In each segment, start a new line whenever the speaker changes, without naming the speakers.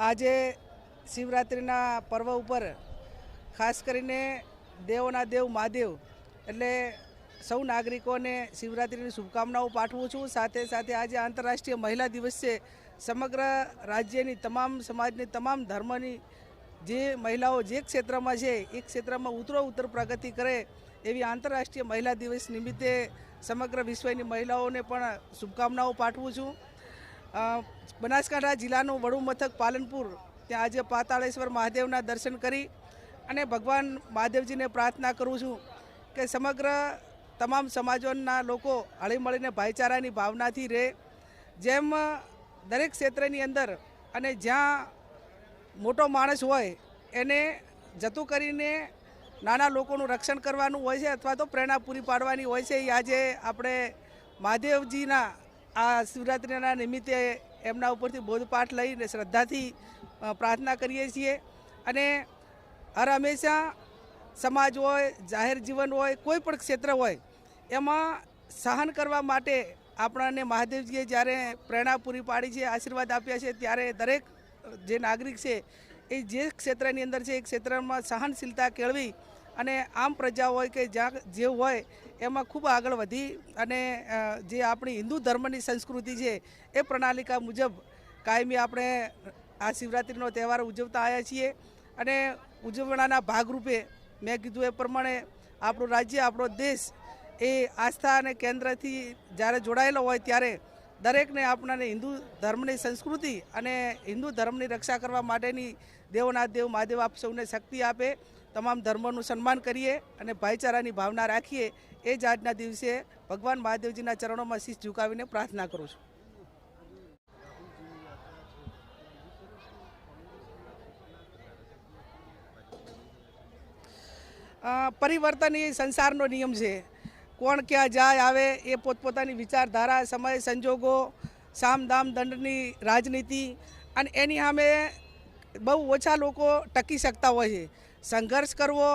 આજે શિવરાત્રિના પર્વ ઉપર ખાસ કરીને દેવોના દેવ મહાદેવ એટલે સૌ નાગરિકોને શિવરાત્રિની શુભકામનાઓ પાઠવું છું. સાથે સાથે આજે આંતરરાષ્ટ્રીય મહિલા દિવસ છે. સમગ્ર રાજ્યની તમામ સમાજની તમામ ધર્મની જે મહિલાઓ જે ક્ષેત્રમાં છે, એ ક્ષેત્રમાં ઉતરો ઉત્તર પ્રગતિ કરે એવી આંતરરાષ્ટ્રીય મહિલા દિવસ નિમિત્તે સમગ્ર વિશ્વની મહિલાઓને પણ શુભકામનાઓ પાઠવું છું. બનાસકાંઠા જિલ્લાનું વડુ મથક પાલનપુર, ત્યાં આજે પાતાળેશ્વર મહાદેવના દર્શન કરી અને ભગવાન મહાદેવજીને પ્રાર્થના કરું છું કે સમગ્ર તમામ સમાજોના લોકો હળીમળીને ભાઈચારાની ભાવનાથી રહે. જેમ દરેક ક્ષેત્રની અંદર અને જ્યાં મોટો માણસ હોય, એને જતું કરીને નાના લોકોનું રક્ષણ કરવાનું હોય છે અથવા તો પ્રેરણા પૂરી પાડવાની હોય છે. એ આજે આપણે મહાદેવજીના આ શિવરાત્રિના નિમિત્તે એમના ઉપરથી બોધપાઠ લઈને શ્રદ્ધાથી પ્રાર્થના કરીએ છીએ. અને હર હંમેશા સમાજ હોય, જાહેર જીવન હોય, કોઈ પણ ક્ષેત્ર હોય, એમાં સહન કરવા માટે આપણને મહાદેવજીએ જ્યારે પ્રેરણા પૂરી પાડી છે, આશીર્વાદ આપ્યા છે, ત્યારે દરેક જે નાગરિક છે, એ જે ક્ષેત્રની અંદર છે, એ ક્ષેત્રમાં સહનશીલતા કેળવી અને આમ પ્રજા હોય કે જ્યાં જે હોય, એમાં ખૂબ આગળ વધી અને જે આપણી હિન્દુ ધર્મની સંસ્કૃતિ છે, એ પ્રણાલિકા મુજબ કાયમી આપણે આ શિવરાત્રિનો તહેવાર ઉજવતા આવ્યા છીએ. અને ઉજવણાના ભાગરૂપે મેં કીધું એ પ્રમાણે આપણું રાજ્ય, આપણો દેશ એ આસ્થા અને કેન્દ્રથી જ્યારે જોડાયેલો હોય ત્યારે દરેકને આપણાને હિન્દુ ધર્મની સંસ્કૃતિ અને હિન્દુ ધર્મની રક્ષા કરવા માટેની દેવના દેવ મહાદેવ આપ સૌને શક્તિ આપે. તમામ ધર્મોનું સન્માન કરીએ અને ભાઈચારાની ભાવના રાખીએ એ જ આજના દિવસે ભગવાન મહાદેવજીના ચરણોમાં શીશ ઝુકાવીને પ્રાર્થના કરું છું. પરિવર્તન એ સંસારનો નિયમ છે. કોણ ક્યાં જાય, આવે એ પોતપોતાની વિચારધારા, સમય, સંજોગો સામદામ દંડની રાજનીતિ અને એની સામે બહુ ઓછા લોકો ટકી શકતા હોય છે. સંઘર્ષ કરવો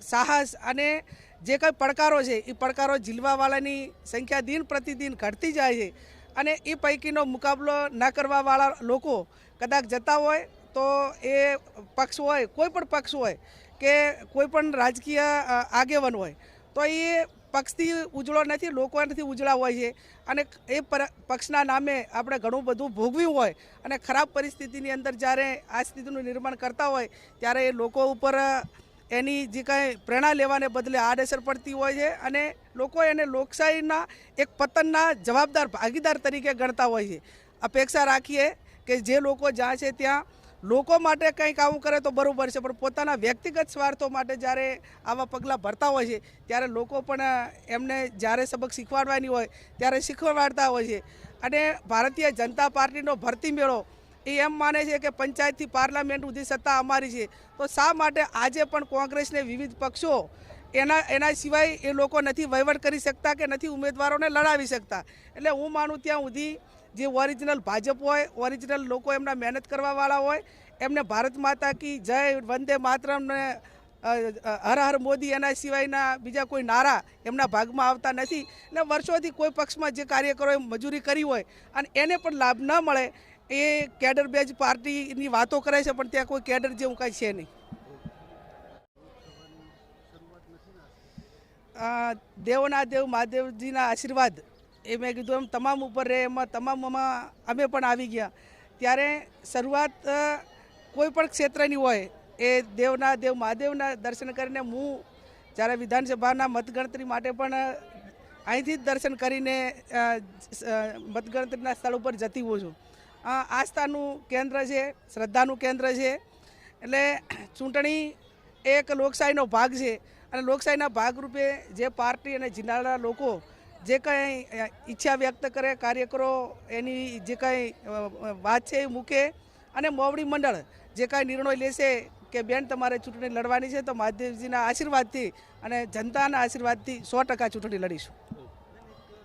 સાહસ અને જે કંઈ પડકારો છે, એ પડકારો ઝીલવાવાળાની સંખ્યા દિન પ્રતિદિન ઘટતી જાય છે અને એ પૈકીનો મુકાબલો ન કરવાવાળા લોકો કદાચ જતા હોય તો એ પક્ષ હોય, કોઈ પણ પક્ષ હોય કે કોઈ પણ રાજકીય આગેવાન હોય તો એ પક્ષથી ઉજળો નથી લોકોથી ઉજળા હોય છે. અને એ પક્ષના નામે આપણે ઘણું બધું ભોગવ્યું હોય અને ખરાબ પરિસ્થિતિની અંદર જ્યારે આ સ્થિતિનું નિર્માણ કરતા હોય, ત્યારે એ લોકો ઉપર એની જે કાંઈ પ્રેરણા લેવાને બદલે આડઅસર પડતી હોય છે અને લોકો એને લોકશાહીના એક પતનના જવાબદાર, ભાગીદાર તરીકે ગણતા હોય છે. અપેક્ષા રાખીએ કે જે લોકો જ્યાં છે ત્યાં લોકો માટે કંઈક આવું કરે તો બરાબર છે, પણ પોતાના વ્યક્તિગત સ્વાર્થો માટે જ્યારે આવા પગલાં ભરતા હોય છે, ત્યારે લોકો પણ એમને જ્યારે સબક શીખવાડવાની હોય, ત્યારે શીખવાડતા હોય છે. અને ભારતીય જનતા પાર્ટીનો ભરતી મેળો એ એમ માને છે કે પંચાયતથી પાર્લામેન્ટ સુધી સત્તા અમારી છે. તો શા માટે આજે પણ કોંગ્રેસને વિવિધ પક્ષો એના એના સિવાય એ લોકો નથી વહીવટ કરી શકતા કે નથી ઉમેદવારોને લડાવી શકતા? એટલે હું માનું ત્યાં સુધી જે ઓરિજિનલ ભાજપ હોય ઓરિજિનલ લોકો એમના મહેનત કરવાવાળા હોય એમને ભારત માતા કી જય વંદે માતરમ ને અ, અ, હર હર મોદી એના સિવાયના બીજા કોઈ નારા એમના ભાગમાં આવતા નથી. ને વર્ષોથી કોઈ પક્ષમાં જે કાર્યકરોએ મજૂરી કરી હોય અને એને પણ લાભ ન મળે એ કેડર બેજ પાર્ટીની વાતો કરે છે પણ ત્યાં કોઈ કેડર જેવું કાંઈ છે નહીં. દેવના દેવ મહાદેવજીના આશીર્વાદ એ મેં કીધું એમ, તમામ ઉપર રહે, એમાં તમામમાં અમે પણ આવી ગયા. ત્યારે શરૂઆત કોઈ પણ ક્ષેત્રની હોય, એ દેવના, દેવ મહાદેવના દર્શન કરીને હું જ્યારે વિધાનસભાના મતગણતરી માટે પણ અહીંથી જ દર્શન કરીને મતગણતરીના સ્થળ ઉપર જતી હોઉં છું. આસ્થાનું કેન્દ્ર છે, શ્રદ્ધાનું કેન્દ્ર છે, એટલે ચૂંટણી એક લોકશાહીનો ભાગ છે. અને લોકશાહીના ભાગરૂપે જે પાર્ટી અને જિલ્લાના લોકો જે કંઈ ઈચ્છા વ્યક્ત કરે કાર્યકરો એની જે કંઈ વાત છે એ મૂકે. અને મોવડી મંડળ જે કાંઈ નિર્ણય લેશે કે બેન તમારે ચૂંટણી લડવાની છે, તો મહાદેવજીના આશીર્વાદથી અને જનતાના આશીર્વાદથી સો ટકા ચૂંટણી લડીશું.